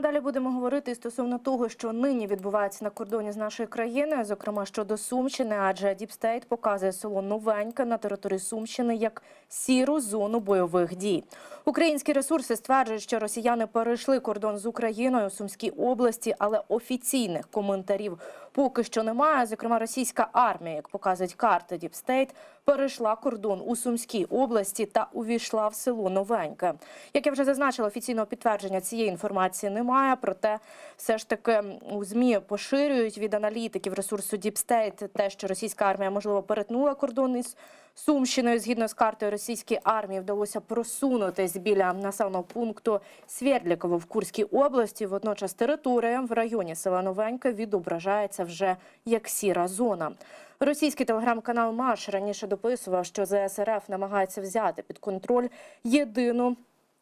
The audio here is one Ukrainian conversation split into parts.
а далі будемо говорити стосовно того, що нині відбувається на кордоні з нашою країною, зокрема щодо Сумщини, адже Діпстейт показує село Новеньке на території Сумщини як сіру зону бойових дій. Українські ресурси стверджують, що росіяни перейшли кордон з Україною у Сумській області, але офіційних коментарів поки що немає. Зокрема, російська армія, як показують карти Діпстейт, перейшла кордон у Сумській області та увійшла в село Новеньке. Як я вже зазначила, офіційного підтвердження цієї інформації немає. Проте, все ж таки у змі поширюють від аналітиків ресурсу Діпстейт те, що російська армія можливо перетнула кордон із Сумщиною. Згідно з картою російській армії вдалося просунутись біля населеного пункту Свердліково в Курській області. Водночас територія в районі села Новеньке відображається вже як сіра зона. Російський телеграм-канал Маш раніше дописував, що ЗСРФ намагається взяти під контроль єдину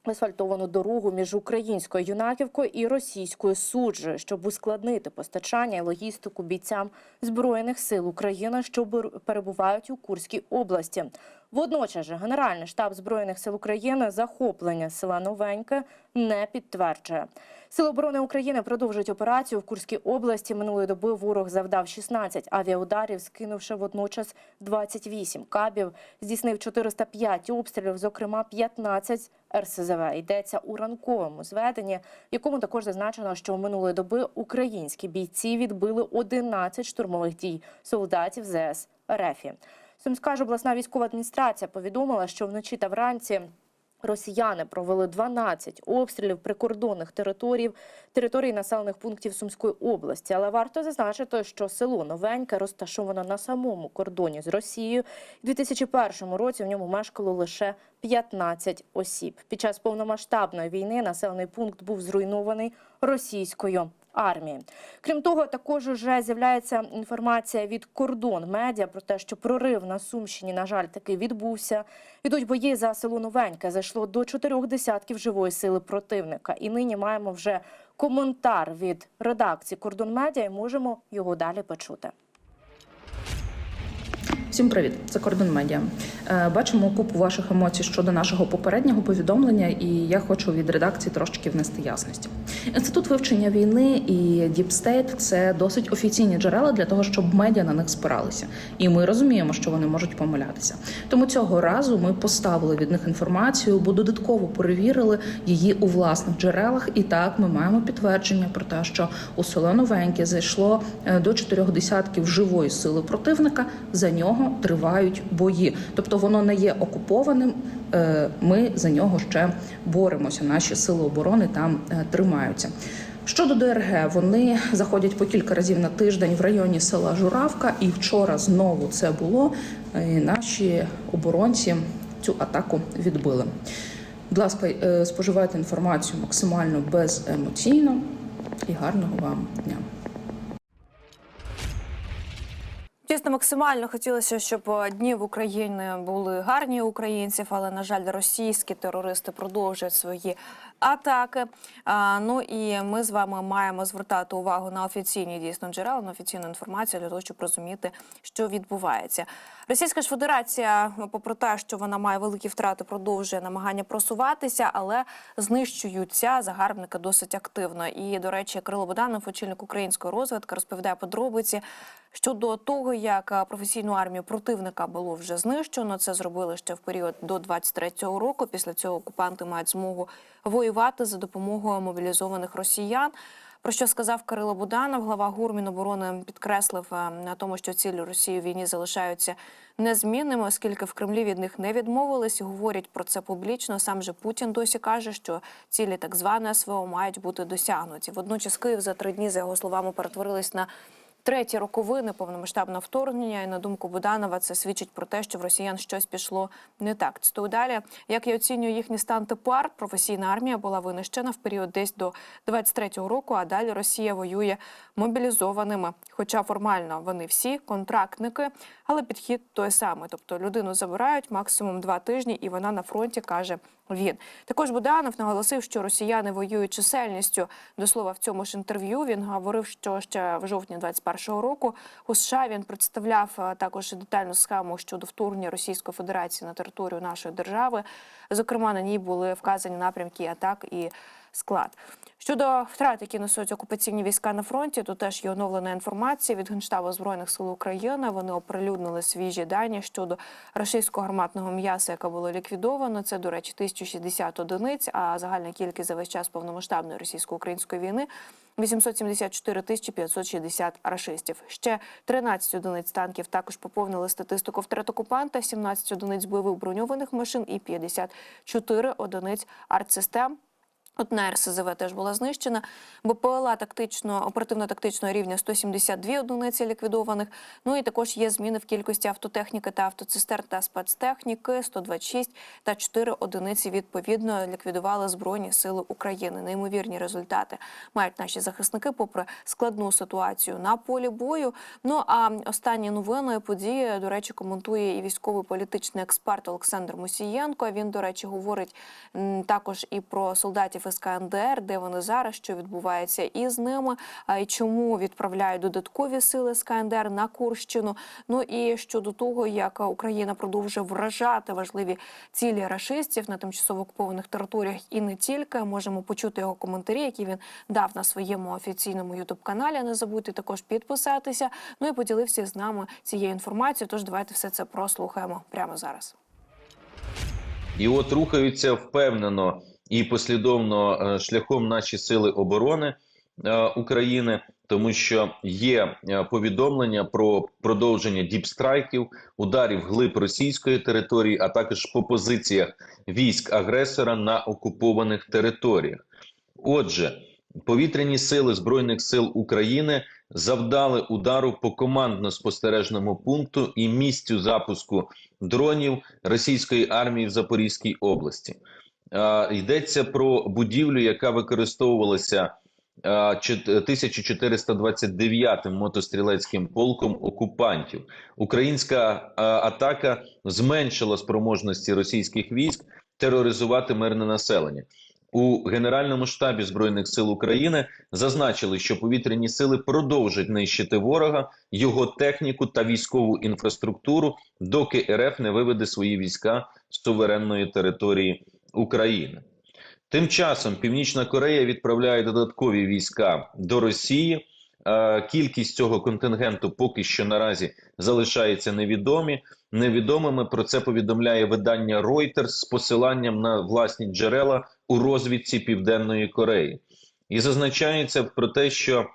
асфальтовану дорогу між українською юнаківкою і російською суджею, щоб ускладнити постачання і логістику бійцям збройних сил України, що перебувають у Курській області. Водночас же Генеральний штаб збройних сил України захоплення села Новеньке не підтверджує. Сили оборони України продовжують операцію в Курській області. Минулої доби ворог завдав 16 авіаударів, скинувши водночас 28 кабів. Здійснив 405 обстрілів, зокрема 15 РСЗВ. Йдеться у ранковому зведенні, якому також зазначено, що минулої доби українські бійці відбили 11 штурмових дій солдатів ЗС РФі. Сумська ж обласна військова адміністрація повідомила, що вночі та вранці Росіяни провели 12 обстрілів прикордонних територій, територій населених пунктів Сумської області. Але варто зазначити, що село Новеньке розташовано на самому кордоні з Росією. У 2001 році в ньому мешкало лише 15 осіб. Під час повномасштабної війни населений пункт був зруйнований російською армії. Крім того, також вже з'являється інформація від кордон медіа про те, що прорив на Сумщині, на жаль, таки відбувся. Ідуть бої за село Новеньке. Зайшло до чотирьох десятків живої сили противника. І нині маємо вже коментар від редакції кордон медіа. і Можемо його далі почути. Всім привіт, це Кордон Медіа. Е, Бачимо купу ваших емоцій щодо нашого попереднього повідомлення, і я хочу від редакції трошки внести ясності. Інститут вивчення війни і State – це досить офіційні джерела для того, щоб медіа на них спиралися. І ми розуміємо, що вони можуть помилятися. Тому цього разу ми поставили від них інформацію, бо додатково перевірили її у власних джерелах. І так ми маємо підтвердження про те, що у село Новеньке зайшло е, до чотирьох десятків живої сили противника. За нього тривають бої, тобто воно не є окупованим. Е, Ми за нього ще боремося. Наші сили оборони там е, тримаються. Щодо ДРГ, вони заходять по кілька разів на тиждень в районі села Журавка, і вчора знову це було. е, і Наші оборонці цю атаку відбили. Будь ласка, споживайте інформацію максимально беземоційно і гарного вам дня. Чесно, максимально хотілося, щоб е, дні в Україні були гарні українців, але на жаль, російські терористи продовжують свої атаки. А, ну і ми з вами маємо звертати увагу на офіційні дійсно джерела, на офіційну інформацію для того, щоб розуміти, що відбувається. Російська ж Федерація, попри те, що вона має великі втрати, продовжує намагання просуватися, але знищуються загарбники досить активно. І, до речі, Кирило Боданов, очільник української розвідки, розповідає подробиці щодо того, як е, професійну армію противника було вже знищено. Це зробили ще в період до 23-го року. Після цього окупанти мають змогу воювати за допомогою мобілізованих росіян. Про що сказав Кирило Буданов, глава ГУР Міноборони підкреслив е, на тому, що цілі Росії в війні залишаються незмінними, оскільки в Кремлі від них не відмовились і говорять про це публічно. Сам же Путін досі каже, що цілі так званої СВО мають бути досягнуті. Водночас Київ за три дні, за його словами, перетворились на треті роковини повномасштабного вторгнення. І на думку Буданова, це свідчить про те, що в росіян щось пішло не так. Цитую далі. Як я оцінюю їхній стан тепер, професійна армія була винищена в період десь до 23-го року, а далі Росія воює мобілізованими. Хоча формально вони всі контрактники, але підхід той самий. Тобто людину забирають максимум два тижні, і вона на фронті каже він. Також Буданов наголосив, що росіяни воюють чисельністю. До слова, в цьому ж інтерв'ю він говорив, що ще в жовтні 21-го року у США він представляв е, також детальну схему щодо вторгнення Російської Федерації на територію нашої держави. Зокрема, на ній були вказані напрямки атак і склад. Щодо втрат, які несуть окупаційні війська на фронті, то теж є оновлена інформація від Генштабу Збройних сил України. Вони оприлюднили свіжі дані щодо російського гарматного м'яса, яке було ліквідовано. Це, до речі, 1060 одиниць, а загальна кількість за весь час повномасштабної російсько-української війни 874 тисячі 560 рашистів. Ще 13 одиниць танків також поповнили статистику втрат окупанта, 17 одиниць бойових броньованих машин і 54 одиниць артсистем. Одна РСЗВ теж була знищена. БПЛА тактично, оперативно-тактичного рівня 172 одиниці ліквідованих. Ну і також є зміни в кількості автотехніки та автоцистерн та спецтехніки 126 та 4 одиниці відповідно ліквідували Збройні Сили України. Неймовірні результати мають наші захисники, попри складну ситуацію на полі бою. Ну а останні новини події, до речі, коментує і військовий політичний експерт Олександр Мусієнко. Він, до речі, говорить також і про солдатів із КНДР, де вони зараз, що відбувається із ними, й чому відправляють додаткові сили з КНДР на Курщину. Ну і щодо того, як Україна продовжує вражати важливі цілі рашистів на тимчасово окупованих територіях, і не тільки можемо почути його коментарі, які він дав на своєму офіційному ютуб каналі. Не забудьте також підписатися. Ну і поділився з нами цією інформацією. Тож давайте все це прослухаємо прямо зараз. І от рухаються впевнено і послідовно е, шляхом наші сили оборони е, України, тому що є е, повідомлення про продовження діпстрайків, ударів глиб російської території, а також по позиціях військ агресора на окупованих територіях. Отже, повітряні сили збройних сил України завдали удару по командно-спостережному пункту і місцю запуску дронів російської армії в Запорізькій області. Йдеться про будівлю, яка використовувалася е, чот- 1429-м мотострілецьким полком окупантів. Українська атака зменшила спроможності російських військ тероризувати мирне населення. У Генеральному штабі Збройних сил України зазначили, що повітряні сили продовжать нищити ворога, його техніку та військову інфраструктуру, доки РФ не виведе свої війська з суверенної території України. Тим часом Північна Корея відправляє додаткові війська до Росії. Е, Кількість цього контингенту поки що наразі залишається невідомі. Невідомими про це повідомляє видання Reuters з посиланням на власні джерела у розвідці Південної Кореї. І зазначається про те, що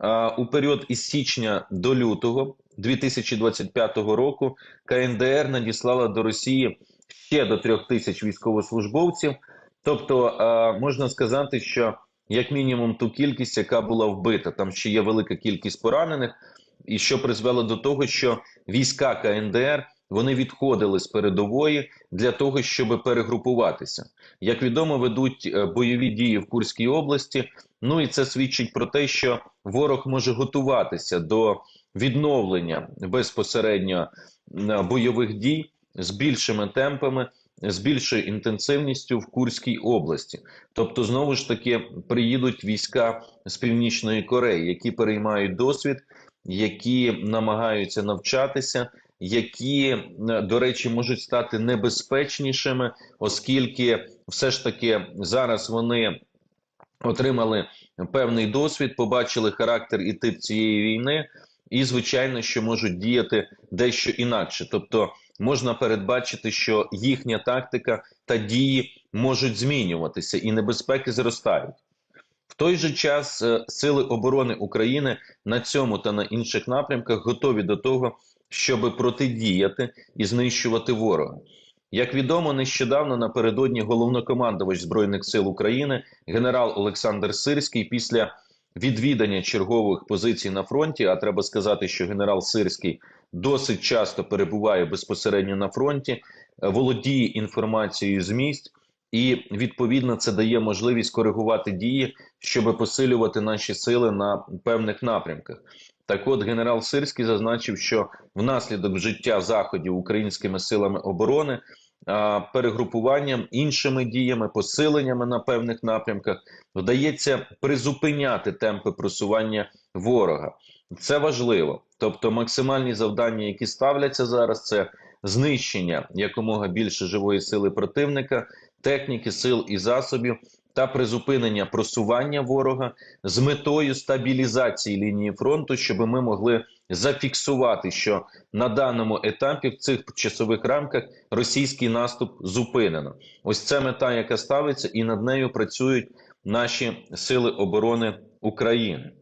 е, у період із січня до лютого 2025 року КНДР надіслала до Росії ще до трьох тисяч військовослужбовців. Тобто е, можна сказати, що як мінімум ту кількість, яка була вбита, там ще є велика кількість поранених, і що призвело до того, що війська КНДР вони відходили з передової для того, щоб перегрупуватися. Як відомо, ведуть е, бойові дії в Курській області. Ну і це свідчить про те, що ворог може готуватися до відновлення безпосередньо е, бойових дій з більшими темпами, з більшою інтенсивністю в Курській області. Тобто, знову ж таки, приїдуть війська з Північної Кореї, які переймають досвід, які намагаються навчатися, які, е, до речі, можуть стати небезпечнішими, оскільки все ж таки зараз вони отримали певний досвід, побачили характер і тип цієї війни, і звичайно, що можуть діяти дещо інакше. Тобто можна передбачити, що їхня тактика та дії можуть змінюватися, і небезпеки зростають. В той же час е, сили оборони України на цьому та на інших напрямках готові до того, щоб протидіяти і знищувати ворога. Як відомо, нещодавно напередодні головнокомандувач збройних сил України генерал Олександр Сирський після відвідання чергових позицій на фронті. А треба сказати, що генерал Сирський досить часто перебуває безпосередньо на фронті, е, володіє інформацією з місць, і відповідно це дає можливість коригувати дії, щоб посилювати наші сили на певних напрямках. Так, от генерал Сирський зазначив, що внаслідок вжиття заходів українськими силами оборони, перегрупуванням, іншими діями, посиленнями на певних напрямках вдається призупиняти темпи просування ворога. Це важливо. Тобто, максимальні завдання, які ставляться зараз, це знищення якомога більше живої сили противника, техніки, сил і засобів, та призупинення просування ворога з метою стабілізації лінії фронту, щоб ми могли зафіксувати, що на даному етапі в цих часових рамках російський наступ зупинено. Ось це мета, яка ставиться, і над нею працюють наші сили оборони України.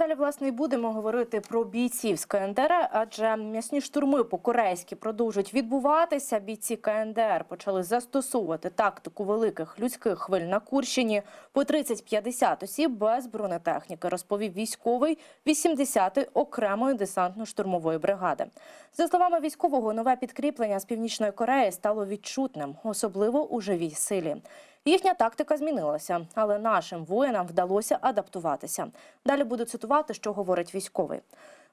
Далі, власне, і будемо говорити про бійців з КНДР, адже м'ясні штурми по-корейськи продовжують відбуватися. Бійці КНДР почали застосовувати тактику великих людських хвиль на Курщині по 30-50 осіб без бронетехніки, розповів військовий 80-ї окремої десантно-штурмової бригади. За словами військового, нове підкріплення з північної Кореї стало відчутним, особливо у живій силі. Їхня тактика змінилася, але нашим воїнам вдалося адаптуватися. Далі буду цитувати, що говорить військовий.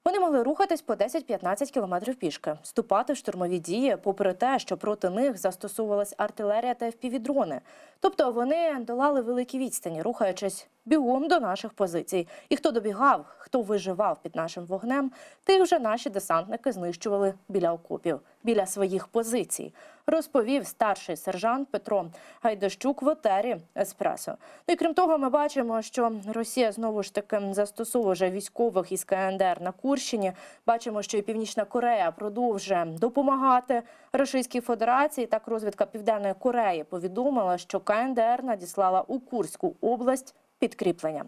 Вони могли рухатись по 10-15 кілометрів пішки, вступати в штурмові дії, попри те, що проти них застосовувалась артилерія та FPV-дрони. Тобто вони долали великі відстані, рухаючись бігом до наших позицій. І хто добігав, хто виживав під нашим вогнем, тих вже наші десантники знищували біля окопів, біля своїх позицій. Розповів старший сержант Петро Гайдащук в етері Еспресо. Ну і крім того, ми бачимо, що Росія знову ж таки застосовує військових із КНДР на Курщині. Бачимо, що і Північна Корея продовжує допомагати Російській Федерації. Так, розвідка Південної Кореї повідомила, що КНДР надіслала у Курську область підкріплення.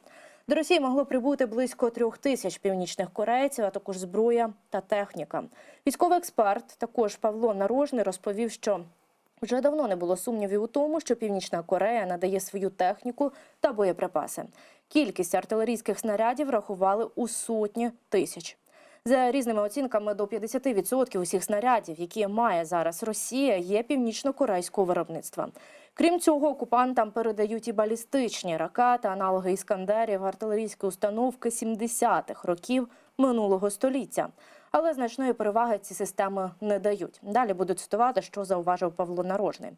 До Росії могло прибути близько трьох тисяч північних корейців, а також зброя та техніка. Військовий експерт, також Павло Нарожний, розповів, що вже давно не було сумнівів у тому, що Північна Корея надає свою техніку та боєприпаси. Кількість артилерійських снарядів рахували у сотні тисяч. За різними оцінками, до 50% усіх снарядів, які має зараз Росія, є північно-корейського виробництва. Крім цього, окупантам передають і балістичні ракети, аналоги іскандерів, артилерійські установки 70-х років минулого століття. Але значної переваги ці системи не дають. Далі буду цитувати, що зауважив Павло Нарожний.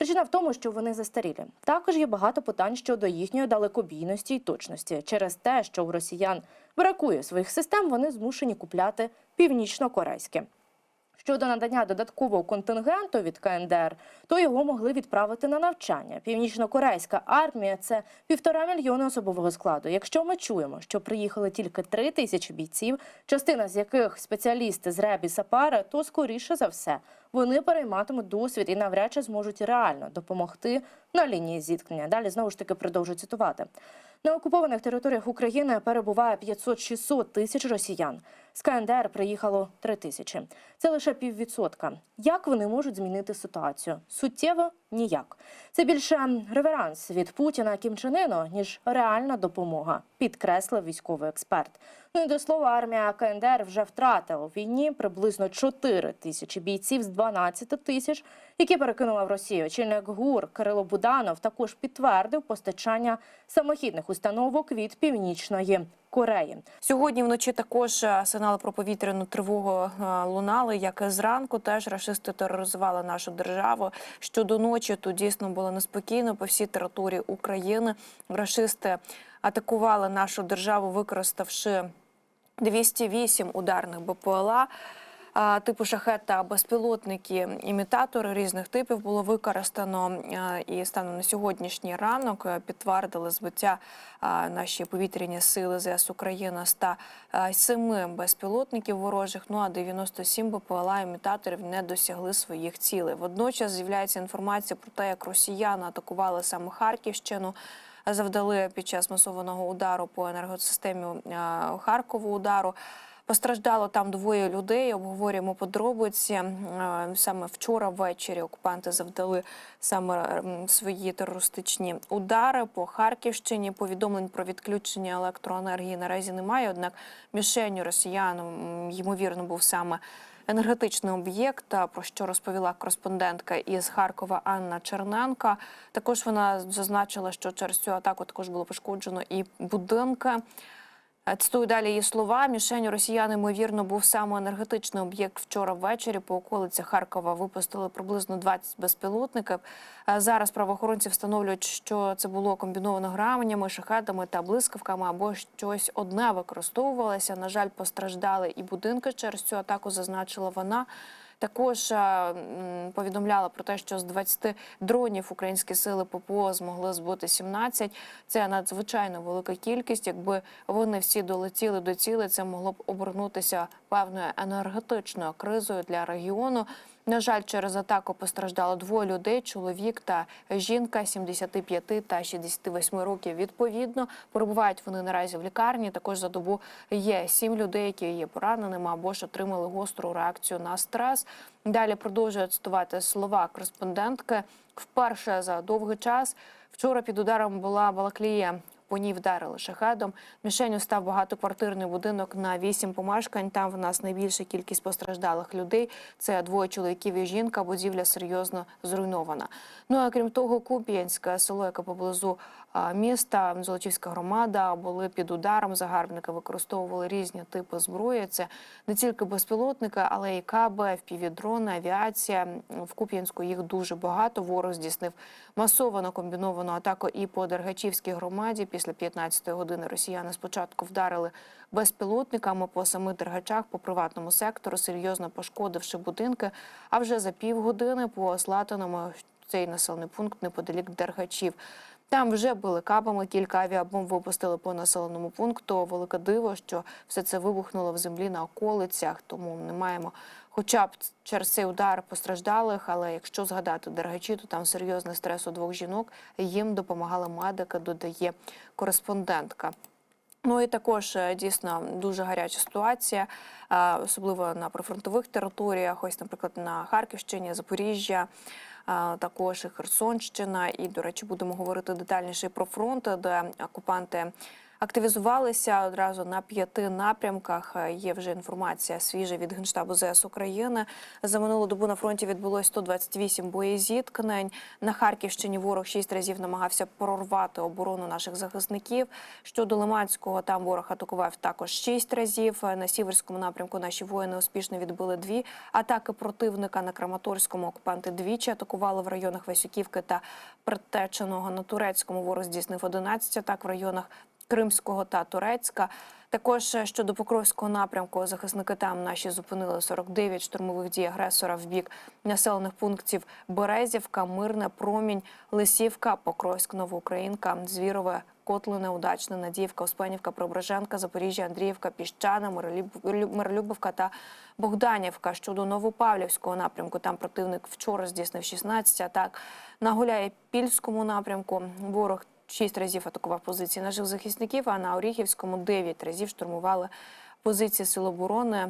Причина в тому, що вони застарілі. Також є багато питань щодо їхньої далекобійності і точності. Через те, що у росіян бракує своїх систем, вони змушені купляти північно-корейські. Щодо надання додаткового контингенту від КНДР, то його могли відправити на навчання. Північно-корейська армія це півтора мільйони особового складу. Якщо ми чуємо, що приїхали тільки три тисячі бійців, частина з яких спеціалісти з РЕБ і Сапара, то скоріше за все вони перейматимуть досвід і навряд чи зможуть реально допомогти на лінії зіткнення. Далі знову ж таки продовжую цитувати. На окупованих територіях України перебуває 500-600 тисяч росіян. З КНДР приїхало 3 тисячі. Це лише піввідсотка. Як вони можуть змінити ситуацію? Суттєво ніяк. Це більше реверанс від Путіна Кім Чен Іну, ніж реальна допомога, підкреслив військовий експерт. Ну і до слова, армія КНДР вже втратила у війні приблизно 4 тисячі бійців з 12 тисяч, які перекинула в Росію. Очільник ГУР Кирило Буданов також підтвердив постачання самохідних установок від північної Кореї. Сьогодні вночі також е, сигнали про повітряну тривогу е, лунали, як і зранку. Теж рашисти тероризували нашу державу. Щодо ночі тут дійсно було неспокійно по всій території України. Рашисти атакували нашу державу, використавши 208 ударних БПЛА. Типу шахет та безпілотники, імітатори різних типів було використано і станом на сьогоднішній ранок е, підтвердили збиття наші повітряні сили ЗС України 107 безпілотників ворожих. Ну а 97 БПЛА імітаторів не досягли своїх цілей. Водночас з'являється інформація про те, як росіяни атакували саме Харківщину завдали під час масованого удару по енергосистемі Харкову удару. Постраждало там двоє людей. Обговорюємо подробиці. Е, Саме вчора ввечері окупанти завдали саме свої терористичні удари по Харківщині. Повідомлень про відключення електроенергії наразі немає. Однак мішенню росіян ймовірно був саме енергетичний об'єкт, про що розповіла кореспондентка із Харкова Анна Черненка. Також вона зазначила, що через цю атаку також було пошкоджено і будинки. Цитую далі її слова. Мішенью росіян, ймовірно, був саме енергетичний об'єкт вчора ввечері. По околиці Харкова випустили приблизно 20 безпілотників. Е, Зараз правоохоронці встановлюють, що це було комбіновано граменями, шахетами та блискавками або щось одне використовувалося. На жаль, постраждали і будинки через цю атаку, зазначила вона. Також е, повідомляла про те, що з 20 дронів українські сили ППО змогли збити 17. Це надзвичайно велика кількість. Якби вони всі долетіли до цілі, це могло б обернутися певною енергетичною кризою для регіону. На жаль, через атаку постраждало двоє людей: чоловік та жінка 75 та 68 років. Відповідно, перебувають вони наразі в лікарні. Також за добу є сім людей, які є пораненими або ж отримали гостру реакцію на стрес. Далі продовжує цитувати слова кореспондентки. Вперше за довгий час вчора під ударом була Балаклія. По ній вдарили шахедом. Мішенью став багатоквартирний будинок на вісім помешкань. Там в нас найбільша кількість постраждалих людей. Це двоє чоловіків і жінка. Будівля серйозно зруйнована. Ну а крім того, Куп'янське село, яке поблизу міста, Золочівська громада, були під ударом. Загарбники використовували різні типи зброї. Це не тільки безпілотники, але й каби, FPV-дрони, авіація. В Куп'янську їх дуже багато. Ворог здійснив масовану комбіновану атаку і по Дергачівській громаді. Після 15-ї години росіяни спочатку вдарили безпілотниками по самих Дергачах, по приватному сектору, серйозно пошкодивши будинки. А вже за півгодини по Слатаному цей населений пункт неподалік Дергачів. Там вже били кабами, кілька авіабомб випустили по населеному пункту. Велике диво, що все це вибухнуло в землі на околицях, тому не маємо хоча б через цей удар постраждалих. Але якщо згадати дергачі, то там серйозний стрес у двох жінок. Їм допомагали медики, додає кореспондентка. Ну і також е, дійсно дуже гаряча ситуація, особливо на прифронтових територіях. Ось, наприклад, на Харківщині, Запоріжжя, також і Херсонщина. І, до речі, будемо говорити детальніше про фронт, де окупанти. Активізувалися одразу на п'яти напрямках. Є вже інформація свіжа від Генштабу ЗС України. За минулу добу на фронті відбулось 128 боєзіткнень. На Харківщині ворог шість разів намагався прорвати оборону наших захисників. Щодо Лиманського, там ворог атакував також шість разів. На сіверському напрямку наші воїни успішно відбили дві атаки противника. На Краматорському окупанти двічі атакували в районах Васюківки та Притеченого. На турецькому ворог здійснив 11 атак в районах Кримського та Турецька. Також е, щодо Покровського напрямку, захисники там наші зупинили 49 штурмових дій агресора в бік населених пунктів Березівка, Мирне, Промінь, Лисівка, Покровськ, Новоукраїнка, Звірове, Котлине, Удачне, Надіївка, Успенівка, Преображенка, Запоріжжя, Андріївка, Піщана, Миролюб- Миролюбівка та Богданівка. Щодо Новопавлівського напрямку, там противник вчора здійснив 16 атак. На Гуляє-Пільському напрямку ворог шість разів атакував позиції наших захисників, а на Оріхівському дев'ять разів штурмували позиції Сил оборони.